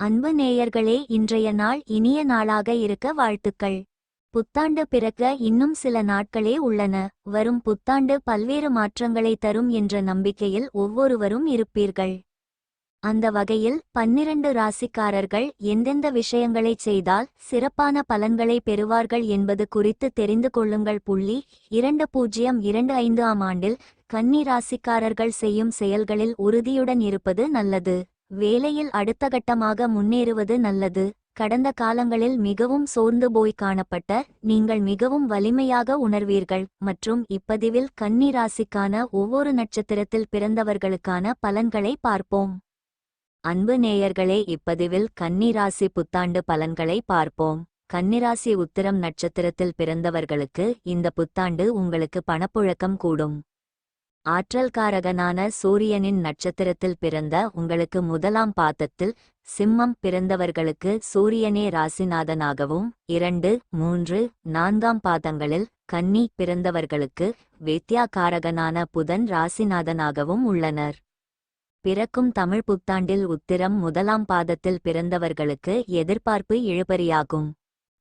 அன்பு நேயர்களே இன்றைய நாள் இனிய நாளாக இருக்க வாழ்த்துக்கள். புத்தாண்டு பிறக்க இன்னும் சில நாட்களே உள்ளன. வரும் புத்தாண்டு பல்வேறு மாற்றங்களை தரும் என்ற நம்பிக்கையில் ஒவ்வொருவரும் இருப்பீர்கள். அந்த வகையில் பன்னிரண்டு ராசிக்காரர்கள் எந்தெந்த விஷயங்களைச் செய்தால் சிறப்பான பலன்களை பெறுவார்கள் என்பது குறித்து தெரிந்து கொள்ளுங்கள். புள்ளி இரண்டு பூஜ்ஜியம் இரண்டு ஐந்து ஆம் ஆண்டில் கன்னி ராசிக்காரர்கள் செய்யும் செயல்களில் உறுதியுடன் இருப்பது நல்லது. வேலையில் அடுத்த கட்டமாக முன்னேறுவது நல்லது. கடந்த காலங்களில் மிகவும் சோர்ந்து போய் காணப்பட்ட நீங்கள் மிகவும் வலிமையாக உணர்வீர்கள் மற்றும் இப்பதிவில் கன்னி ராசிக்கான ஒவ்வொரு நட்சத்திரத்தில் பிறந்தவர்களுக்கான பலன்களை பார்ப்போம். அன்பு நேயர்களே இப்பதிவில் கன்னிராசி புத்தாண்டு பலன்களை பார்ப்போம். கன்னிராசி உத்திரம் நட்சத்திரத்தில் பிறந்தவர்களுக்கு இந்த புத்தாண்டு உங்களுக்கு பணப்புழக்கம் கூடும். ஆற்றல்காரகனான சூரியனின் நட்சத்திரத்தில் பிறந்த உங்களுக்கு முதலாம் பாதத்தில் சிம்மம் பிறந்தவர்களுக்கு சூரியனே ராசிநாதனாகவும் இரண்டு மூன்று நான்காம் பாதங்களில் கன்னி பிறந்தவர்களுக்கு வித்யாகாரகனான புதன் ராசிநாதனாகவும் உள்ளனர். பிறக்கும் தமிழ் புத்தாண்டில் உத்திரம் முதலாம் பாதத்தில் பிறந்தவர்களுக்கு எதிர்பார்ப்பு இழுபறியாகும்.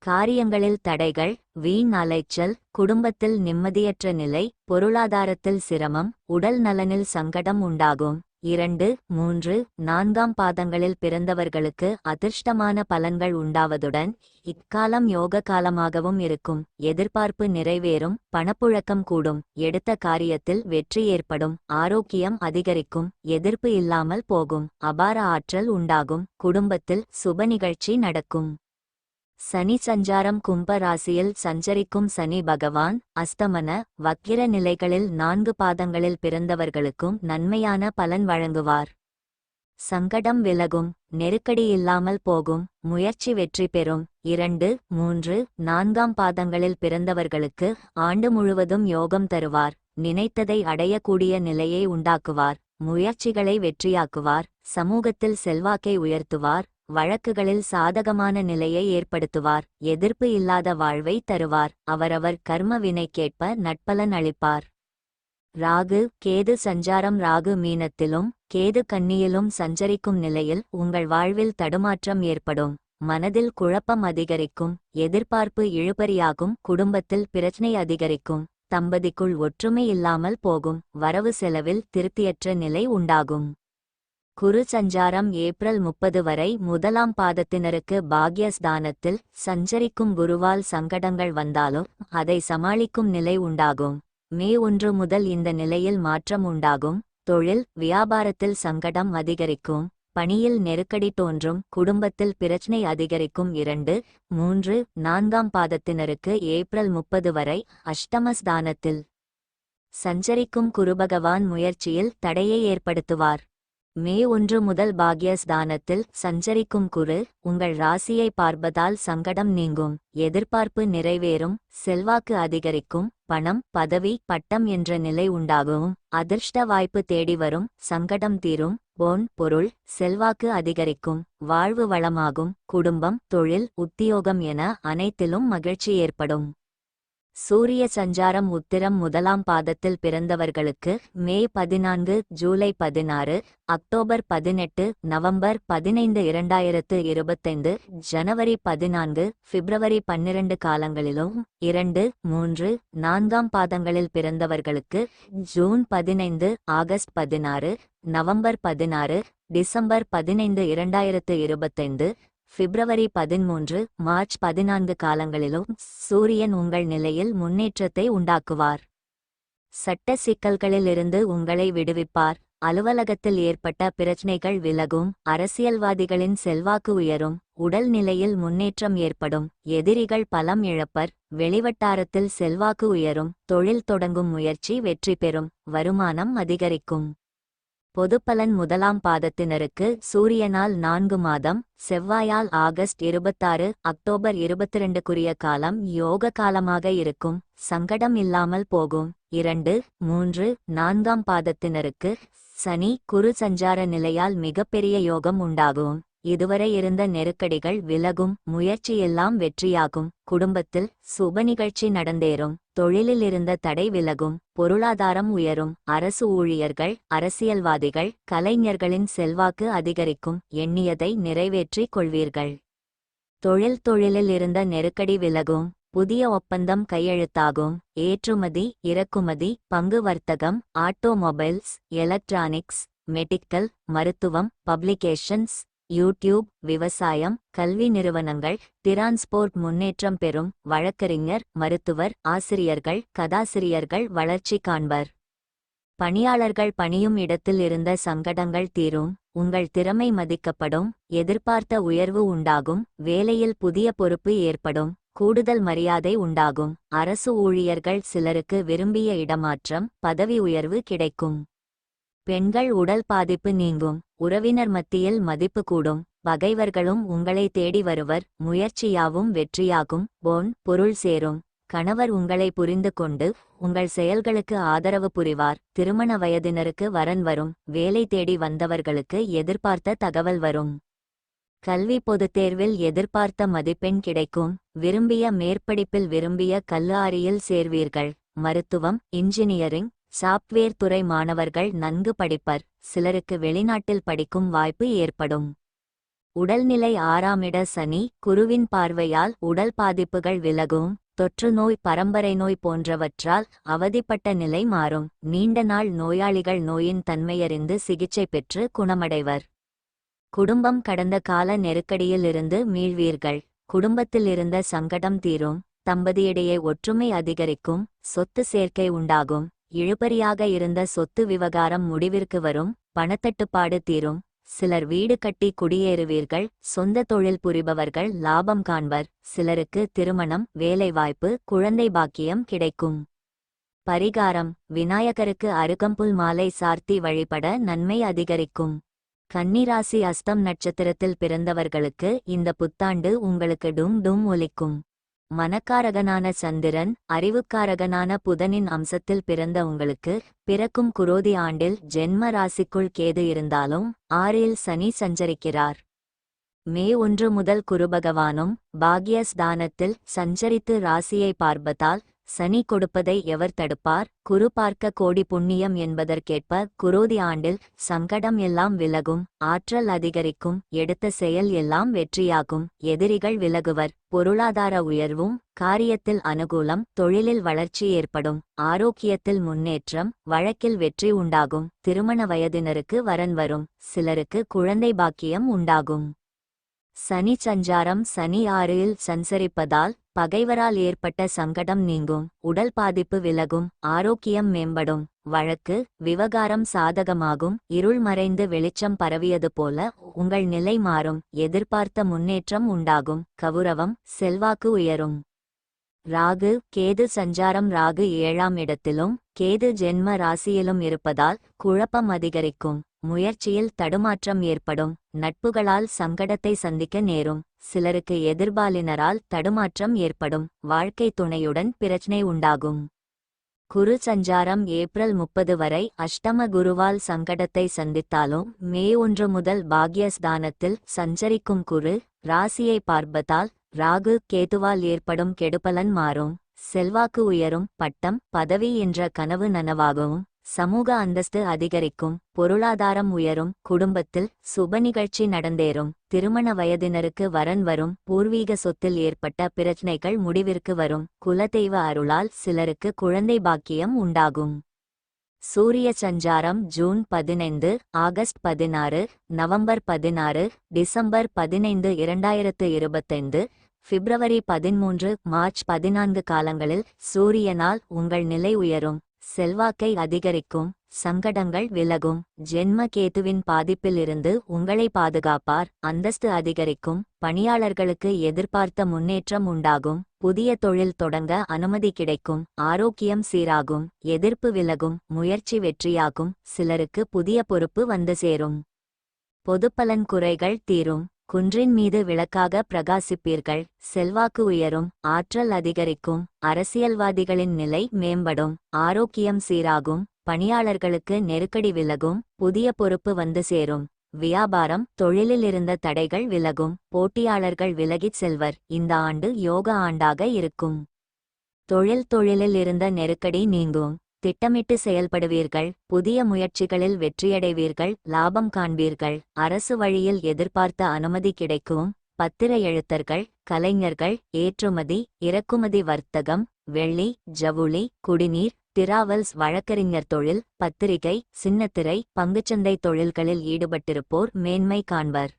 காரியங்களில் தடைகள் வீண் அலைச்சல் குடும்பத்தில் நிம்மதியற்ற நிலை பொருளாதாரத்தில் சிரமம் உடல் நலனில் சங்கடம் உண்டாகும். இரண்டு மூன்று நான்காம் பாதங்களில் பிறந்தவர்களுக்கு அதிர்ஷ்டமான பலன்கள் உண்டாவதுடன் இக்காலம் யோக காலமாகவும் இருக்கும். எதிர்பார்ப்பு நிறைவேறும் பணப்புழக்கம் கூடும். எடுத்த காரியத்தில் வெற்றி ஏற்படும் ஆரோக்கியம் அதிகரிக்கும் எதிர்ப்பு இல்லாமல் போகும் அபார ஆற்றல் உண்டாகும் குடும்பத்தில் சுப நிகழ்ச்சி நடக்கும். சனி சஞ்சாரம் கும்ப ராசியில் சஞ்சரிக்கும் சனி பகவான் அஸ்தமன வக்கிர நிலைகளில் நான்கு பாதங்களில் பிறந்தவர்களுக்கும் நன்மையான பலன் வழங்குவார். சங்கடம் விலகும் நெருக்கடி இல்லாமல் போகும் முயற்சி வெற்றி பெறும். இரண்டு மூன்று நான்காம் பாதங்களில் பிறந்தவர்களுக்கு ஆண்டு முழுவதும் யோகம் தருவார். நினைத்ததை அடையக்கூடிய நிலையை உண்டாக்குவார். முயற்சிகளை வெற்றியாக்குவார். சமூகத்தில் செல்வாக்கை உயர்த்துவார். வழக்குகளில் சாதகமான நிலையை ஏற்படுத்துவார் எதிர்ப்பு இல்லாத வாழ்வை தருவார் அவரவர் கர்ம வினைக்கேற்ப நட்பலன் அளிப்பார். ராகு கேது சஞ்சாரம் ராகு மீனத்திலும் கேது கன்னியிலும் சஞ்சரிக்கும் நிலையில் உங்கள் வாழ்வில் தடுமாற்றம் ஏற்படும் மனதில் குழப்பம் அதிகரிக்கும் எதிர்பார்ப்பு இழுபறியாகும் குடும்பத்தில் பிரச்சனை அதிகரிக்கும் தம்பதிக்குள் ஒற்றுமை இல்லாமல் போகும் வரவு செலவில் திருப்தியற்ற நிலை உண்டாகும். குரு சஞ்சாரம் ஏப்ரல் முப்பது வரை முதலாம் பாதத்தினருக்கு பாக்யஸ்தானத்தில் சஞ்சரிக்கும் குருவால் சங்கடங்கள் வந்தாலும் அதை சமாளிக்கும் நிலை உண்டாகும். மே ஒன்று முதல் இந்த நிலையில் மாற்றம் உண்டாகும். தொழில் வியாபாரத்தில் சங்கடம் அதிகரிக்கும். பணியில் நெருக்கடி தோன்றும். குடும்பத்தில் பிரச்சனை அதிகரிக்கும். இரண்டு மூன்று நான்காம் பாதத்தினருக்கு ஏப்ரல் முப்பது வரை அஷ்டமஸ்தானத்தில் சஞ்சரிக்கும் குருபகவான் முயற்சியில் தடையை ஏற்படுத்துவார். மே ஒன்று முதல் பாக்யஸ்தானத்தில் சஞ்சரிக்கும் குரு உங்கள் ராசியை பார்ப்பதால் சங்கடம் நீங்கும் எதிர்பார்ப்பு நிறைவேறும் செல்வாக்கு அதிகரிக்கும் பணம் பதவி பட்டம் என்ற நிலை உண்டாகும் அதிர்ஷ்ட வாய்ப்பு தேடி வரும் சங்கடம் தீரும் பொன் பொருள் செல்வாக்கு அதிகரிக்கும் வாழ்வு வளமாகும் குடும்பம் தொழில் உத்தியோகம் என அனைத்திலும் மகிழ்ச்சி ஏற்படும். சூரிய சஞ்சாரம் உத்திரம் முதலாம் பாதத்தில் பிறந்தவர்களுக்கு மே பதினான்கு ஜூலை பதினாறு அக்டோபர் பதினெட்டு நவம்பர் பதினைந்து இரண்டாயிரத்து இருபத்தைந்து ஜனவரி பதினான்கு பிப்ரவரி பன்னிரண்டு காலங்களிலும் இரண்டு மூன்று நான்காம் பாதங்களில் பிறந்தவர்களுக்கு ஜூன் பதினைந்து ஆகஸ்ட் பதினாறு நவம்பர் பதினாறு டிசம்பர் பதினைந்து இரண்டாயிரத்து இருபத்தைந்து பிப்ரவரி பதிமூன்று மார்ச் பதினான்கு காலங்களிலும் சூரியன் உங்கள் நிலையில் முன்னேற்றத்தை உண்டாக்குவார். சட்ட சிக்கல்களிலிருந்து உங்களை விடுவிப்பார். அலுவலகத்தில் ஏற்பட்ட பிரச்சினைகள் விலகும். அரசியல்வாதிகளின் செல்வாக்கு உயரும். உடல் நிலையில் முன்னேற்றம் ஏற்படும். எதிரிகள் பலம் இழப்பர். வெளிவட்டாரத்தில் செல்வாக்கு உயரும். தொழில் தொடங்கும் முயற்சி வெற்றி பெறும். வருமானம் அதிகரிக்கும். பொதுப்பலன் முதலாம் பாதத்தினருக்கு சூரியனால் நான்கு மாதம் செவ்வாயால் ஆகஸ்ட் இருபத்தாறு அக்டோபர் இருபத்தி ரெண்டுக்குரிய காலம் யோக காலமாக இருக்கும் சங்கடம் இல்லாமல் போகும். இரண்டு மூன்று நான்காம் பாதத்தினருக்கு சனி குரு சஞ்சார நிலையால் மிகப்பெரிய யோகம் உண்டாகும். இதுவரை இருந்த நெருக்கடிகள் விலகும் முயற்சியெல்லாம் வெற்றியாகும். குடும்பத்தில் சுப நிகழ்ச்சி நடந்தேறும். தொழிலில் இருந்த தடை விலகும் பொருளாதாரம் உயரும். அரசு ஊழியர்கள் அரசியல்வாதிகள் கலைஞர்களின் செல்வாக்கு அதிகரிக்கும். எண்ணியதை நிறைவேற்றிக் கொள்வீர்கள். தொழில் தொழிலில் இருந்த நெருக்கடி விலகும் புதிய ஒப்பந்தம் கையெழுத்தாகும். ஏற்றுமதி இறக்குமதி பங்கு வர்த்தகம் ஆட்டோமொபைல்ஸ் எலக்ட்ரானிக்ஸ் மெடிக்கல் மருத்துவம் பப்ளிகேஷன்ஸ் யூடியூப் விவசாயம் கல்வி நிறுவனங்கள் டிரான்ஸ்போர்ட் முன்னேற்றம் பெறும் வழக்கறிஞர் மருத்துவர் ஆசிரியர்கள் கதாசிரியர்கள் வளர்ச்சி காண்பர். பணியாளர்கள் பணியும் இடத்தில் இருந்த சங்கடங்கள் தீரும் உங்கள் திறமை மதிக்கப்படும் எதிர்பார்த்த உயர்வு உண்டாகும் வேலையில் புதிய பொறுப்பு ஏற்படும் கூடுதல் மரியாதை உண்டாகும். அரசு ஊழியர்கள் சிலருக்கு விரும்பிய இடமாற்றம் பதவி உயர்வு கிடைக்கும். பெண்கள் உடல் பாதிப்பு நீங்கும். உறவினர் மத்தியில் மதிப்பு கூடும். பகைவர்களும் உங்களை தேடி வருவர். முயற்சியாவும் வெற்றியாகும். போன் பொருள் சேரும். கணவர் உங்களை புரிந்து கொண்டு உங்கள் செயல்களுக்கு ஆதரவு புரிவார். திருமண வயதினருக்கு வரன் வரும். வேலை தேடி வந்தவர்களுக்கு எதிர்பார்த்த தகவல் வரும். கல்வி பொதுத் தேர்வில் எதிர்பார்த்த மதிப்பெண் கிடைக்கும். விரும்பிய மேற்படிப்பில் விரும்பிய கல்லாரியில் சேர்வீர்கள். மருத்துவம் இன்ஜினியரிங் சாப்ட்வேர் துறை மாணவர்கள் நன்கு படிப்பர். சிலருக்கு வெளிநாட்டில் படிக்கும் வாய்ப்பு ஏற்படும். உடல்நிலை ஆறாமிட சனி குருவின் பார்வையால் உடல் பாதிப்புகள் விலகும். தொற்று நோய் பரம்பரை நோய் போன்றவற்றால் அவதிப்பட்ட நிலை மாறும். நீண்ட நாள் நோயாளிகள் நோயின் தன்மையறிந்து சிகிச்சை பெற்று குணமடைவர். குடும்பம் கடந்த கால நெருக்கடியிலிருந்து மீள்வீர்கள். குடும்பத்தில் இருந்த சங்கடம் தீரும். தம்பதியிடையே ஒற்றுமை அதிகரிக்கும். சொத்து சேர்க்கை உண்டாகும். இழுபறியாக இருந்த சொத்து விவகாரம் முடிவிற்கு வரும் பணத்தட்டுப்பாடு தீரும். சிலர் வீடு கட்டி குடியேறுவீர்கள் சொந்த தொழில் புரிபவர்கள் லாபம் காண்பர். சிலருக்கு திருமணம் வேலைவாய்ப்பு குழந்தை பாக்கியம் கிடைக்கும். பரிகாரம் விநாயகருக்கு அருகம்புல் மாலை சார்த்தி வழிபட நன்மை அதிகரிக்கும். கன்னிராசி அஸ்தம் நட்சத்திரத்தில் பிறந்தவர்களுக்கு இந்த புத்தாண்டு உங்களுக்கு டும் டும் ஒலிக்கும். மனக்காரகனான சந்திரன் அறிவுக்காரகனான புதனின் அம்சத்தில் பிறந்த உங்களுக்கு பிறக்கும் குரோதி ஆண்டில் ஜென்ம ராசிக்குள் கேது இருந்தாலும் ஆறில் சனி சஞ்சரிக்கிறார். மே ஒன்று முதல் குருபகவானும் பாக்யஸ்தானத்தில் சஞ்சரித்து ராசியை பார்ப்பதால் சனி கொடுப்பதை எவர் தடுப்பார்? குரு பார்க்க கோடி புண்ணியம் என்பதற்கேற்ப குரோதி ஆண்டில் சங்கடம் எல்லாம் விலகும் ஆற்றல் அதிகரிக்கும் எடுத்த செயல் எல்லாம் வெற்றியாகும் எதிரிகள் விலகுவர் பொருளாதார உயர்வும் காரியத்தில் அனுகூலம் தொழிலில் வளர்ச்சி ஏற்படும் ஆரோக்கியத்தில் முன்னேற்றம் வழக்கில் வெற்றி உண்டாகும் திருமண வயதினருக்கு வரன் வரும் சிலருக்கு குழந்தை பாக்கியம் உண்டாகும். சனி சஞ்சாரம் சனி ஆறில் சஞ்சரிப்பதால் பகைவரால் ஏற்பட்ட சங்கடம் நீங்கும் உடல் பாதிப்பு விலகும் ஆரோக்கியம் மேம்படும் வழக்கு விவகாரம் சாதகமாகும் இருள் மறைந்து வெளிச்சம் பரவியது போல உங்கள் நிலை மாறும் எதிர்பார்த்த முன்னேற்றம் உண்டாகும் கவுரவம் செல்வாக்கு உயரும். ராகு கேது சஞ்சாரம் ராகு ஏழாம் இடத்திலும் கேது ஜென்ம ராசியிலும் இருப்பதால் குழப்பம் அதிகரிக்கும். முயற்சியில் தடுமாற்றம் ஏற்படும். நட்புகளால் சங்கடத்தை சந்திக்க நேரும். சிலருக்கு எதிர்பாலினரால் தடுமாற்றம் ஏற்படும். வாழ்க்கை துணையுடன் பிரச்சனை உண்டாகும். குரு சஞ்சாரம் ஏப்ரல் முப்பது வரை அஷ்டம குருவால் சங்கடத்தை சந்தித்தாலும் மே ஒன்று முதல் பாக்யஸ்தானத்தில் சஞ்சரிக்கும் குரு ராசியை பார்ப்பதால் ராகு கேதுவால் ஏற்படும் கெடுபலன் மாறும். செல்வாக்கு உயரும். பட்டம் பதவி என்ற கனவு நனவாகவும் சமூக அந்தஸ்து அதிகரிக்கும் பொருளாதாரம் உயரும் குடும்பத்தில் சுப நிகழ்ச்சி நடந்தேறும் திருமண வயதினருக்கு வரன் வரும் பூர்வீக சொத்தில் ஏற்பட்ட பிரச்சனைகள் முடிவிற்கு வரும் குலதெய்வ அருளால் சிலருக்கு குழந்தை பாக்கியம் உண்டாகும். சூரிய சஞ்சாரம் ஜூன் பதினைந்து ஆகஸ்ட் பதினாறு நவம்பர் பதினாறு டிசம்பர் பதினைந்து இரண்டாயிரத்து இருபத்தைந்து பிப்ரவரி பதிமூன்று மார்ச் பதினான்கு காலங்களில் சூரியனால் உங்கள் நிலை உயரும். செல்வாக்கை அதிகரிக்கும் சங்கடங்கள் விலகும் ஜென்ம கேதுவின் பாதிப்பிலிருந்து உங்களை பாதுகாப்பார் அந்தஸ்து அதிகரிக்கும் பணியாளர்களுக்கு எதிர்பார்த்த முன்னேற்றம் உண்டாகும் புதிய தொழில் தொடங்க அனுமதி கிடைக்கும் ஆரோக்கியம் சீராகும் எதிர்ப்பு விலகும் முயற்சி வெற்றியாகும் சிலருக்கு புதிய பொறுப்பு வந்து சேரும். பொதுப்பலன் குறைகள் தீரும். குன்றின் மீது விளக்காக பிரகாசிப்பீர்கள். செல்வாக்கு உயரும் ஆற்றல் அதிகரிக்கும் அரசியல்வாதிகளின் நிலை மேம்படும் ஆரோக்கியம் சீராகும் பணியாளர்களுக்கு நெருக்கடி விலகும் புதிய பொறுப்பு வந்து சேரும். வியாபாரம் தொழிலில் இருந்த தடைகள் விலகும் போட்டியாளர்கள் விலகிச் செல்வர் இந்த ஆண்டு யோக ஆண்டாக இருக்கும். தொழில் தொழிலில் இருந்த நெருக்கடி நீங்கும். திட்டமிட்டு செயல்படுவீர்கள் புதிய முயற்சிகளில் வெற்றியடைவீர்கள் லாபம் காண்பீர்கள். அரசு வழியில் எதிர்பார்த்த அனுமதி கிடைக்கும். பத்திர எழுத்தர்கள் கலைஞர்கள் ஏற்றுமதி இறக்குமதி வர்த்தகம் வெள்ளி ஜவுளி குடிநீர் திராவல்ஸ் வழக்கறிஞர் தொழில் பத்திரிகை சின்னத்திரை பங்குச்சந்தை தொழில்களில் ஈடுபட்டிருப்போர் மேன்மை காண்பர்.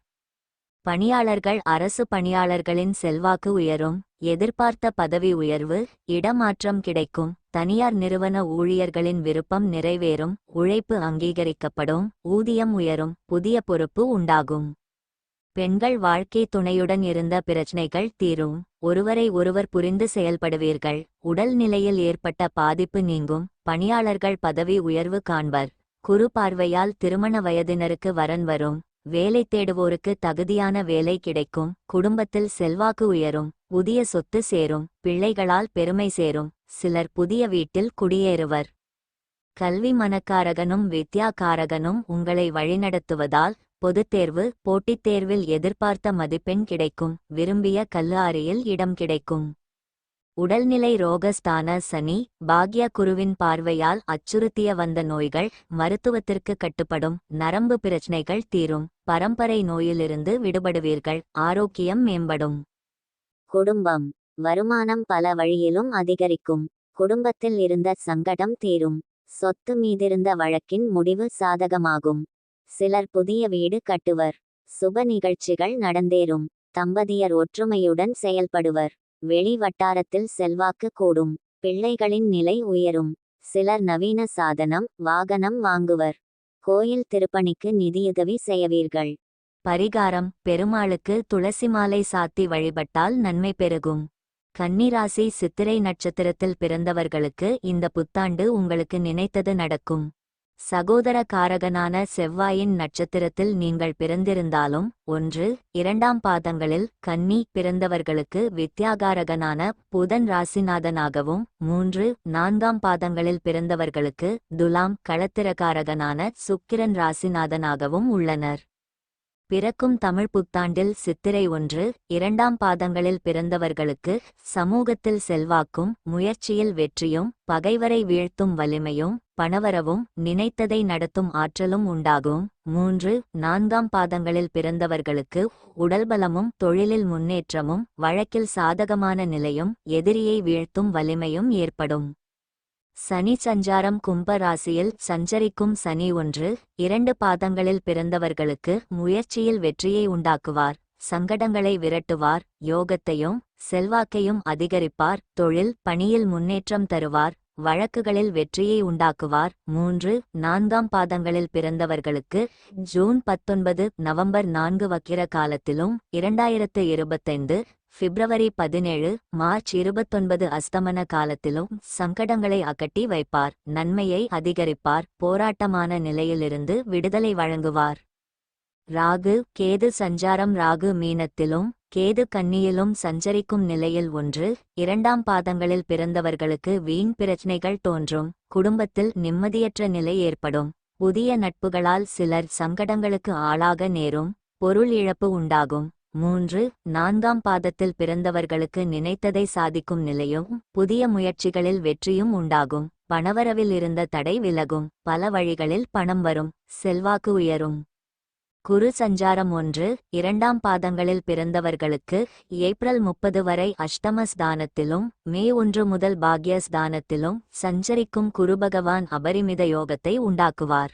பணியாளர்கள் அரசு பணியாளர்களின் செல்வாக்கு உயரும் எதிர்பார்த்த பதவி உயர்வு இடமாற்றம் கிடைக்கும் தனியார் நிறுவன ஊழியர்களின் விருப்பம் நிறைவேறும் உழைப்பு அங்கீகரிக்கப்படும் ஊதியம் உயரும் புதிய பொறுப்பு உண்டாகும். பெண்கள் வாழ்க்கை துணையுடன் இருந்த பிரச்சனைகள் தீரும் ஒருவரை ஒருவர் புரிந்து செயல்படுவீர்கள் உடல் நிலையில் ஏற்பட்ட பாதிப்பு நீங்கும் பணியாளர்கள் பதவி உயர்வு காண்பர் குறு பார்வையால் திருமண வயதினருக்கு வரன் வரும் வேலை தேடுவோருக்கு தகுதியான வேலை கிடைக்கும் குடும்பத்தில் செல்வாக்கு உயரும் புதிய சொத்து சேரும் பிள்ளைகளால் பெருமை சேரும் சிலர் புதிய வீட்டில் குடியேறுவர். கல்வி மனக்காரகனும் வித்யாகாரகனும் உங்களை வழிநடத்துவதால் பொதுத் தேர்வு போட்டித் தேர்வில் எதிர்பார்த்த மதிப்பெண் கிடைக்கும் விரும்பிய கல்லாரியில் இடம் கிடைக்கும். உடல்நிலை ரோகஸ்தான சனி பாக்ய குருவின் பார்வையால் அச்சுறுத்திய வந்த நோய்கள் மருத்துவத்திற்கு கட்டுப்படும் நரம்பு பிரச்சனைகள் தீரும் பரம்பரை நோயிலிருந்து விடுபடுவீர்கள் ஆரோக்கியம் மேம்படும். குடும்பம் வருமானம் பல வழியிலும் அதிகரிக்கும் குடும்பத்தில் இருந்த சங்கடம் தீரும் சொத்து மீதிருந்த வழக்கின் முடிவு சாதகமாகும். சிலர் புதிய வீடு கட்டுவர் சுப நிகழ்ச்சிகள் நடந்தேறும் தம்பதியர் ஒற்றுமையுடன் செயல்படுவர். வெளி வட்டாரத்தில் செல்வாக்கு கூடும். பிள்ளைகளின் நிலை உயரும். சிலர் நவீன சாதனம் வாகனம் வாங்குவர். கோயில் திருப்பணிக்கு நிதியுதவி செய்வீர்கள். பரிகாரம் பெருமாளுக்கு துளசி மாலை சாத்தி வழிபட்டால் நன்மை பெருகும். கன்னிராசி சித்திரை நட்சத்திரத்தில் பிறந்தவர்களுக்கு இந்த புத்தாண்டு உங்களுக்கு நினைத்தது நடக்கும். சகோதர காரகனான செவ்வாயின் நட்சத்திரத்தில் நீங்கள் பிறந்திருந்தாலும் ஒன்று இரண்டாம் பாதங்களில் கன்னி பிறந்தவர்களுக்கு வித்யாகாரகனான புதன் ராசிநாதனாகவும் மூன்று நான்காம் பாதங்களில் பிறந்தவர்களுக்கு துலாம் களத்திரகாரகனான சுக்கிரன் ராசிநாதனாகவும் உள்ளனர். பிறக்கும் தமிழ் புத்தாண்டில் சித்திரை ஒன்று இரண்டாம் பாதங்களில் பிறந்தவர்களுக்கு சமூகத்தில் செல்வாக்கும் முயற்சியில் வெற்றியும் பகைவரை வீழ்த்தும் வலிமையும் பணவரவும் நினைத்ததை நடத்தும் ஆற்றலும் உண்டாகும். மூன்று நான்காம் பாதங்களில் பிறந்தவர்களுக்கு உடல்பலமும் தொழிலில் முன்னேற்றமும் வழக்கில் சாதகமான நிலையும் எதிரியை வீழ்த்தும் வலிமையும் ஏற்படும். சனி சஞ்சாரம் கும்ப ராசியில் சஞ்சரிக்கும் சனி ஒன்று இரண்டு பாதங்களில் பிறந்தவர்களுக்கு முயற்சியில் வெற்றியை உண்டாக்குவார். சங்கடங்களை விரட்டுவார் யோகத்தையும் செல்வாக்கையும் அதிகரிப்பார் தொழில் பணியில் முன்னேற்றம் தருவார். வழக்குகளில் வெற்றியை உண்டாக்குவார். மூன்று நான்காம் பாதங்களில் பிறந்தவர்களுக்கு ஜூன் பத்தொன்பது நவம்பர் நான்கு வக்கிர காலத்திலும் இரண்டாயிரத்து இருபத்தைந்து பிப்ரவரி பதினேழு மார்ச் இருபத்தொன்பது அஸ்தமன காலத்திலும் சங்கடங்களை அகட்டி வைப்பார். நன்மையை அதிகரிப்பார். போராட்டமான நிலையிலிருந்து விடுதலை வழங்குவார். ராகு கேது சஞ்சாரம் ராகு மீனத்திலும் கேது கன்னியிலும் சஞ்சரிக்கும் நிலையில் ஒன்று இரண்டாம் பாதங்களில் பிறந்தவர்களுக்கு வீண் பிரச்சனைகள் தோன்றும் குடும்பத்தில் நிம்மதியற்ற நிலை ஏற்படும். புதிய நட்புகளால் சிலர் சங்கடங்களுக்கு ஆளாக நேரும் பொருள் இழப்பு உண்டாகும். மூன்று நான்காம் பாதத்தில் பிறந்தவர்களுக்கு நினைத்ததை சாதிக்கும் நிலையும் புதிய முயற்சிகளில் வெற்றியும் உண்டாகும். பணவரவில் இருந்த தடை விலகும் பல வழிகளில் பணம் வரும் செல்வாக்கு உயரும். குரு சஞ்சாரம் ஒன்று இரண்டாம் பாதங்களில் பிறந்தவர்களுக்கு ஏப்ரல் முப்பது வரை அஷ்டம ஸ்தானத்திலும் மே ஒன்று முதல் பாக்ய ஸ்தானத்திலும் சஞ்சரிக்கும் குரு பகவான் அபரிமித யோகத்தை உண்டாக்குவார்.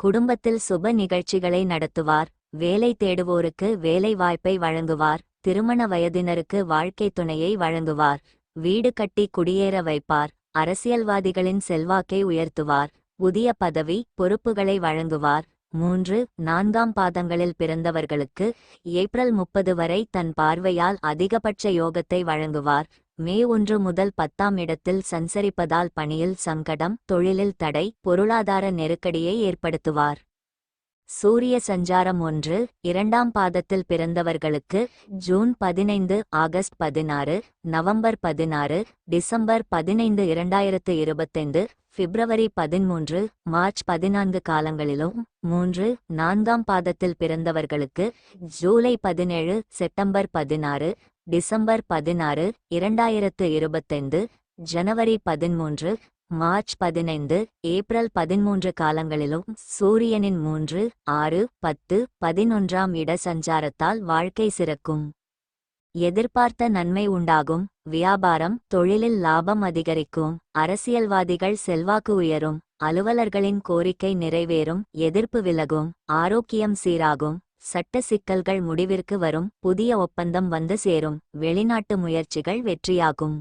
குடும்பத்தில் சுப நிகழ்ச்சிகளை நடத்துவார் வேலை தேடுவோருக்கு வேலை வாய்ப்பை வழங்குவார் திருமண வயதினருக்கு வாழ்க்கை துணையை வழங்குவார் வீடு கட்டி குடியேற வைப்பார் அரசியல்வாதிகளின் செல்வாக்கை உயர்த்துவார் புதிய பதவி பொறுப்புகளை வழங்குவார் மூன்று நான்காம் பாதங்களில் பிறந்தவர்களுக்கு ஏப்ரல் முப்பது வரை தன் பார்வையால் அதிகபட்ச யோகத்தை வழங்குவார். மே ஒன்று முதல் பத்தாம் இடத்தில் சஞ்சரிப்பதால் பணியில் சங்கடம் தொழிலில் தடை பொருளாதார நெருக்கடியை ஏற்படுத்துவார். சூரிய சஞ்சாரம் ஒன்று இரண்டாம் பாதத்தில் பிறந்தவர்களுக்கு ஜூன் பதினைந்து ஆகஸ்ட் பதினாறு நவம்பர் பதினாறு டிசம்பர் பதினைந்து இரண்டாயிரத்து இருபத்தைந்து பிப்ரவரி பதிமூன்று மார்ச் பதினான்கு காலங்களிலும் மூன்று நான்காம் பாதத்தில் பிறந்தவர்களுக்கு ஜூலை பதினேழு செப்டம்பர் பதினாறு டிசம்பர் பதினாறு இரண்டாயிரத்து இருபத்தைந்து ஜனவரி பதிமூன்று மார்ச் பதினைந்து ஏப்ரல் பதிமூன்று காலங்களிலும் சூரியனின் மூன்று ஆறு பத்து பதினொன்றாம் இட சஞ்சாரத்தால் வாழ்க்கை சிறக்கும். எதிர்பார்த்த நன்மை உண்டாகும் வியாபாரம் தொழிலில் லாபம் அதிகரிக்கும் அரசியல்வாதிகள் செல்வாக்கு உயரும் அலுவலர்களின் கோரிக்கை நிறைவேறும் எதிர்ப்பு விலகும் ஆரோக்கியம் சீராகும் சட்ட சிக்கல்கள் முடிவிற்கு வரும் புதிய ஒப்பந்தம் வந்து சேரும் வெளிநாட்டு முயற்சிகள் வெற்றியாகும்.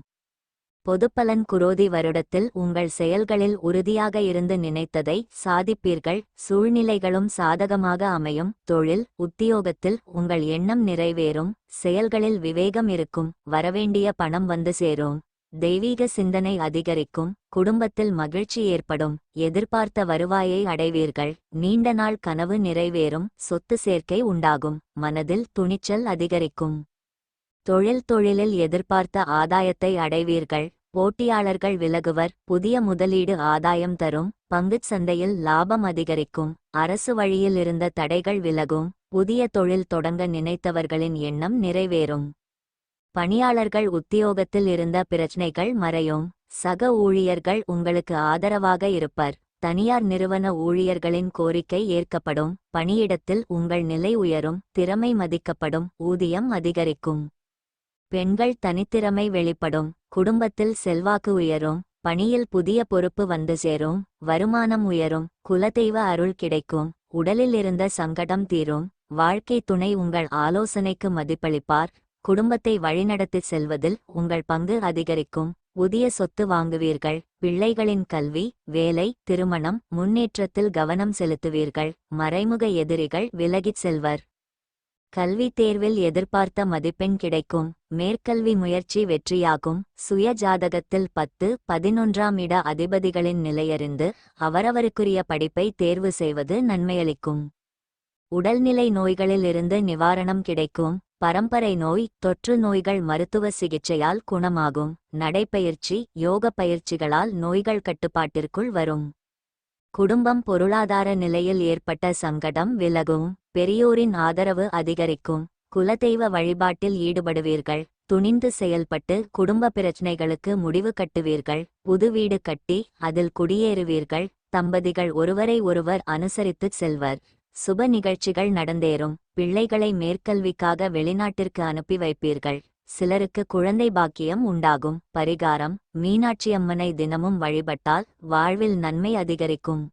பொதுப்பலன் குரோதி வருடத்தில் உங்கள் செயல்களில் உறுதியாக இருந்து நினைத்ததை சாதிப்பீர்கள் சூழ்நிலைகளும் சாதகமாக அமையும் தொழில் உத்தியோகத்தில் உங்கள் எண்ணம் நிறைவேறும் செயல்களில் விவேகம் இருக்கும் வரவேண்டிய பணம் வந்து சேரும் தெய்வீக சிந்தனை அதிகரிக்கும் குடும்பத்தில் மகிழ்ச்சி ஏற்படும் எதிர்பார்த்த வருவாயை அடைவீர்கள் நீண்ட நாள் கனவு நிறைவேறும் சொத்து சேர்க்கை உண்டாகும் மனதில் துணிச்சல் அதிகரிக்கும். தொழில் தொழிலில் எதிர்பார்த்த ஆதாயத்தை அடைவீர்கள். போட்டியாளர்கள் விலகுவர். புதிய முதலீடு ஆதாயம் தரும். பங்குச் சந்தையில் லாபம் அதிகரிக்கும். அரசு வழியில் இருந்த தடைகள் விலகும். புதிய தொழில் தொடங்க நினைத்தவர்களின் எண்ணம் நிறைவேறும். பணியாளர்கள் உத்தியோகத்தில் இருந்த பிரச்சனைகள் மறையும். சக ஊழியர்கள் உங்களுக்கு ஆதரவாக இருப்பர். தனியார் நிறுவன ஊழியர்களின் கோரிக்கை ஏற்கப்படும். பணியிடத்தில் உங்கள் நிலை உயரும். திறமை மதிக்கப்படும். ஊதியம் அதிகரிக்கும். பெண்கள் தனித்திறமை வெளிப்படும் குடும்பத்தில் செல்வாக்கு உயரும் பணியில் புதிய பொறுப்பு வந்து சேரும் வருமானம் உயரும் குலதெய்வ அருள் கிடைக்கும் உடலில் இருந்த சங்கடம் தீரும் வாழ்க்கை துணை உங்கள் ஆலோசனைக்கு மதிப்பளிப்பார் குடும்பத்தை வழிநடத்திச் செல்வதில் உங்கள் பங்கு அதிகரிக்கும் புதிய சொத்து வாங்குவீர்கள் பிள்ளைகளின் கல்வி வேலை திருமணம் முன்னேற்றத்தில் கவனம் செலுத்துவீர்கள் மறைமுக எதிரிகள் விலகிச் செல்வர். கல்வி தேர்வில் எதிர்பார்த்த மதிப்பெண் கிடைக்கும். மேற்கல்வி முயற்சி வெற்றியாகும். சுய ஜாதகத்தில் பத்து பதினொன்றாம் இட அதிபதிகளின் நிலையறிந்து அவரவருக்குரிய படிப்பை தேர்வு செய்வது நன்மையளிக்கும். உடல்நிலை நோய்களிலிருந்து நிவாரணம் கிடைக்கும். பரம்பரை நோய் தொற்று நோய்கள் மருத்துவ சிகிச்சையால் குணமாகும். நடைப்பயிற்சி யோக பயிற்சிகளால் நோய்கள் கட்டுப்பாட்டிற்குள் வரும். குடும்பம் பொருளாதார நிலையில் ஏற்பட்ட சங்கடம் விலகும். பெரியோரின் ஆதரவு அதிகரிக்கும். குலதெய்வ வழிபாட்டில் ஈடுபடுவீர்கள். துணிந்து செயல்பட்டு குடும்ப பிரச்சனைகளுக்கு முடிவு கட்டுவீர்கள். புது வீடு கட்டி அதில் குடியேறுவீர்கள். தம்பதிகள் ஒருவரை ஒருவர் அனுசரித்துச் செல்வர். சுப நிகழ்ச்சிகள் நடந்தேறும். பிள்ளைகளை மேற்கல்விக்காக வெளிநாட்டிற்கு அனுப்பி வைப்பீர்கள். சிலருக்கு குழந்தை பாக்கியம் உண்டாகும். பரிகாரம். மீனாட்சியம்மனை தினமும் வழிபட்டால் வாழ்வில் நன்மை அதிகரிக்கும்.